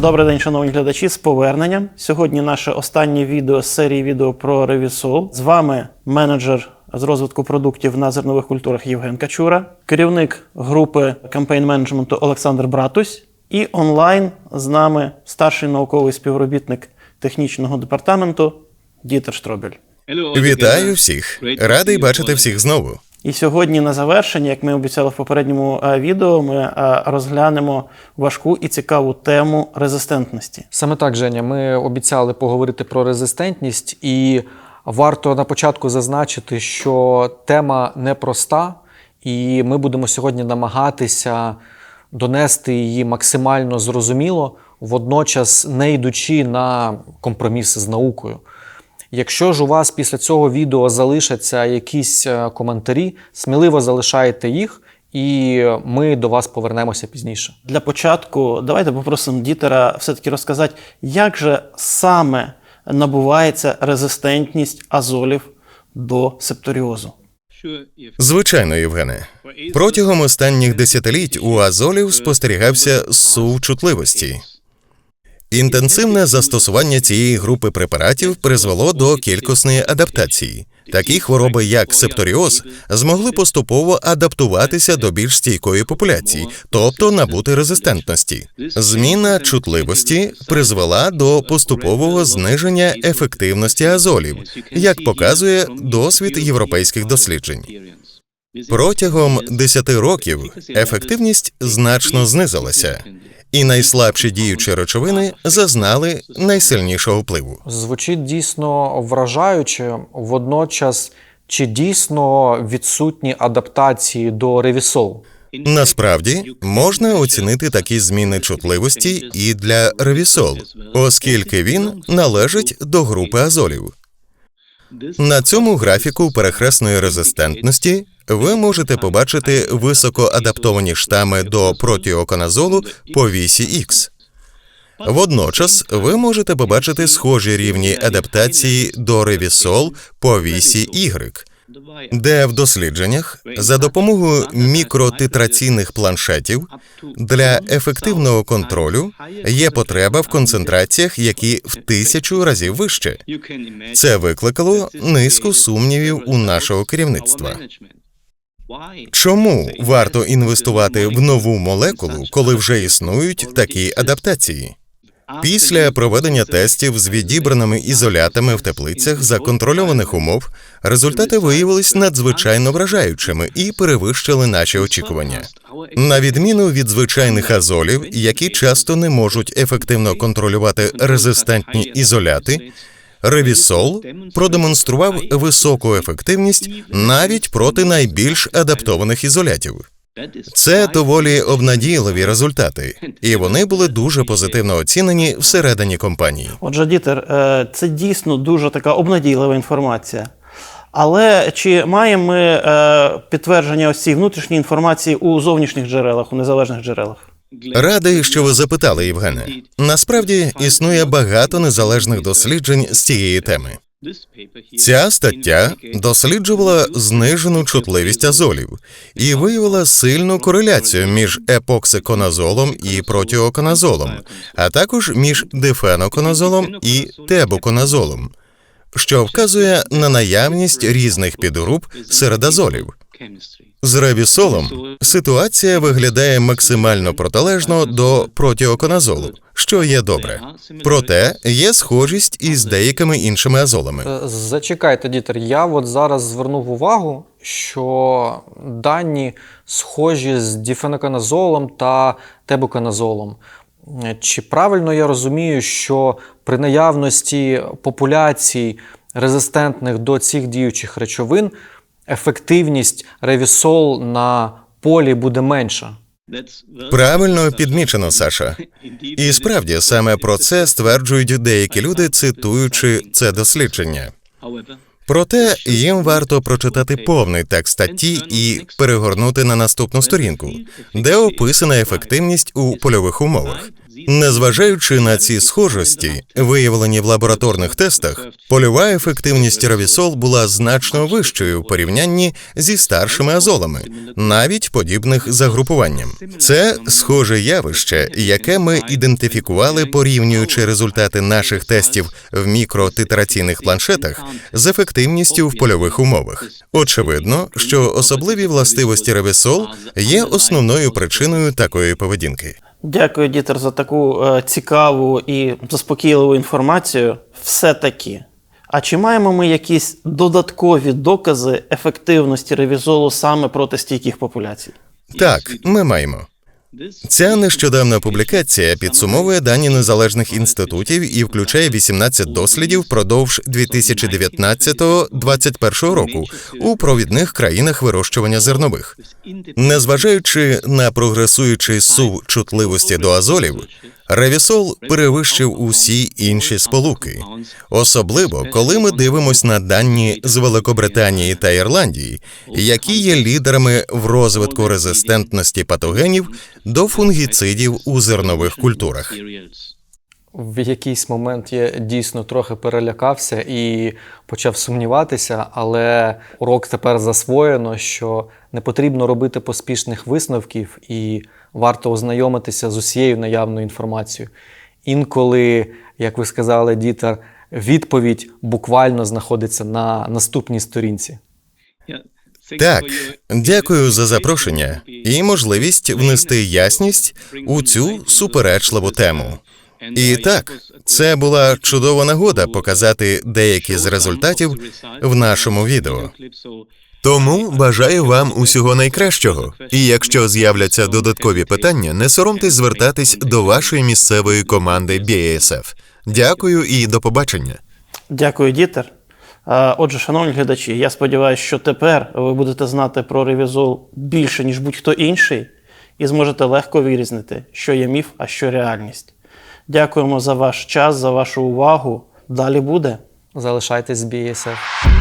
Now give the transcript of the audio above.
Добрий день, шановні глядачі, з поверненням. Сьогодні наше останнє відео з серії відео про Ревісол. З вами менеджер з розвитку продуктів на зернових культурах Євген Качура, керівник групи кампейн менеджменту Олександр Братусь і онлайн з нами старший науковий співробітник технічного департаменту Дітер Штробель. Вітаю всіх! Радий бачити всіх знову. І сьогодні на завершення, як ми обіцяли в попередньому е, відео, ми е, розглянемо важку і цікаву тему резистентності. Саме так, Женя, ми обіцяли поговорити про резистентність, і варто на початку зазначити, що тема непроста, і ми будемо сьогодні намагатися донести її максимально зрозуміло, водночас не йдучи на компроміси з наукою. Якщо ж у вас після цього відео залишаться якісь е, коментарі, сміливо залишайте їх, і ми до вас повернемося пізніше. Для початку давайте попросимо дітера все-таки розказати, як же саме набувається резистентність азолів до септоріозу. Звичайно, Євгене. Протягом останніх десятиліть у азолів спостерігався сув чутливості. Інтенсивне застосування цієї групи препаратів призвело до кількісної адаптації. Такі хвороби, як септоріоз, змогли поступово адаптуватися до більш стійкої популяції, тобто набути резистентності. Зміна чутливості призвела до поступового зниження ефективності азолів, як показує досвід європейських досліджень. Протягом 10 років ефективність значно знизилася, і найслабші діючі речовини зазнали найсильнішого впливу. Звучить дійсно вражаюче, водночас чи дійсно відсутні адаптації до ревісол? Насправді можна оцінити такі зміни чутливості і для ревісол, оскільки він належить до групи азолів. На цьому графіку перехресної резистентності ви можете побачити високоадаптовані штами до протіоконазолу по вісі Х. Водночас ви можете побачити схожі рівні адаптації до ревісол по вісі Y, де в дослідженнях за допомогою мікротитраційних планшетів для ефективного контролю є потреба в концентраціях, які в тисячу разів вище. Це викликало низку сумнівів у нашого керівництва. Чому варто інвестувати в нову молекулу, коли вже існують такі адаптації? Після проведення тестів з відібраними ізолятами в теплицях за контрольованих умов результати виявились надзвичайно вражаючими і перевищили наші очікування. На відміну від звичайних азолів, які часто не можуть ефективно контролювати резистентні ізоляти. Ревісол продемонстрував високу ефективність навіть проти найбільш адаптованих ізолятів. Це доволі обнадійливі результати, і вони були дуже позитивно оцінені всередині компанії. Отже, дітер, е, це дійсно дуже така обнадійлива інформація. Але чи маємо ми е, підтвердження ось внутрішньої інформації у зовнішніх джерелах, у незалежних джерелах? Радий, що ви запитали, Євгене. Насправді існує багато незалежних досліджень з цієї теми. Ця стаття досліджувала знижену чутливість азолів і виявила сильну кореляцію між епоксиконазолом і протіоконазолом, а також між дифеноконазолом і тебуконазолом, що вказує на наявність різних підгруп серед азолів. З ревісолом ситуація виглядає максимально протилежно до протіоконазолу, що є добре. Проте є схожість із деякими іншими азолами. Е, Зачекайте, Дітер, я от зараз звернув увагу, що дані схожі з діфеноканазолом та тебуканазолом. Е, Чи правильно я розумію, що при наявності популяцій резистентних до цих діючих речовин ефективність ревісол на полі буде менша? Правильно підмічено, Саша. І справді саме про це стверджують деякі люди, цитуючи це дослідження. Проте їм варто прочитати повний текст статті і перегорнути на наступну сторінку, де описана ефективність у польових умовах. Незважаючи на ці схожості, виявлені в лабораторних тестах, польова ефективність Равісол була значно вищою в порівнянні зі старшими азолами, навіть подібних за групуванням. Це схоже явище, яке ми ідентифікували, порівнюючи результати наших тестів в мікротитраційних планшетах з ефективністю в польових умовах. Очевидно, що особливі властивості Равісол є основною причиною такої поведінки. Дякую, Дітер, за таку е, цікаву і заспокійливу інформацію. Все-таки. А чи маємо ми якісь додаткові докази ефективності ревізолу саме проти стійких популяцій? Так, ми маємо. Ця нещодавна публікація підсумовує дані незалежних інститутів і включає 18 дослідів продовж 2019-2021 року у провідних країнах вирощування зернових. Незважаючи на прогресуючий сув чутливості до азолів, Ревісол перевищив усі інші сполуки, особливо коли ми дивимося на дані з Великобританії та Ірландії, які є лідерами в розвитку резистентності патогенів до фунгіцидів у зернових культурах. В якийсь момент я дійсно трохи перелякався і почав сумніватися, але урок тепер засвоєно, що не потрібно робити поспішних висновків і варто ознайомитися з усією наявною інформацією. Інколи, як ви сказали, Дітер, відповідь буквально знаходиться на наступній сторінці. Так, дякую за запрошення і можливість внести ясність у цю суперечливу тему. І так, це була чудова нагода показати деякі з результатів в нашому відео. Тому бажаю вам усього найкращого. І якщо з'являться додаткові питання, не соромтесь звертатись до вашої місцевої команди BASF. Дякую і до побачення. Дякую, Дітер. Отже, шановні глядачі, я сподіваюся, що тепер ви будете знати про ревізол більше, ніж будь-хто інший, і зможете легко вирізнити, що є міф, а що реальність. Дякуємо за ваш час, за вашу увагу. Далі буде. Залишайтесь з BSF.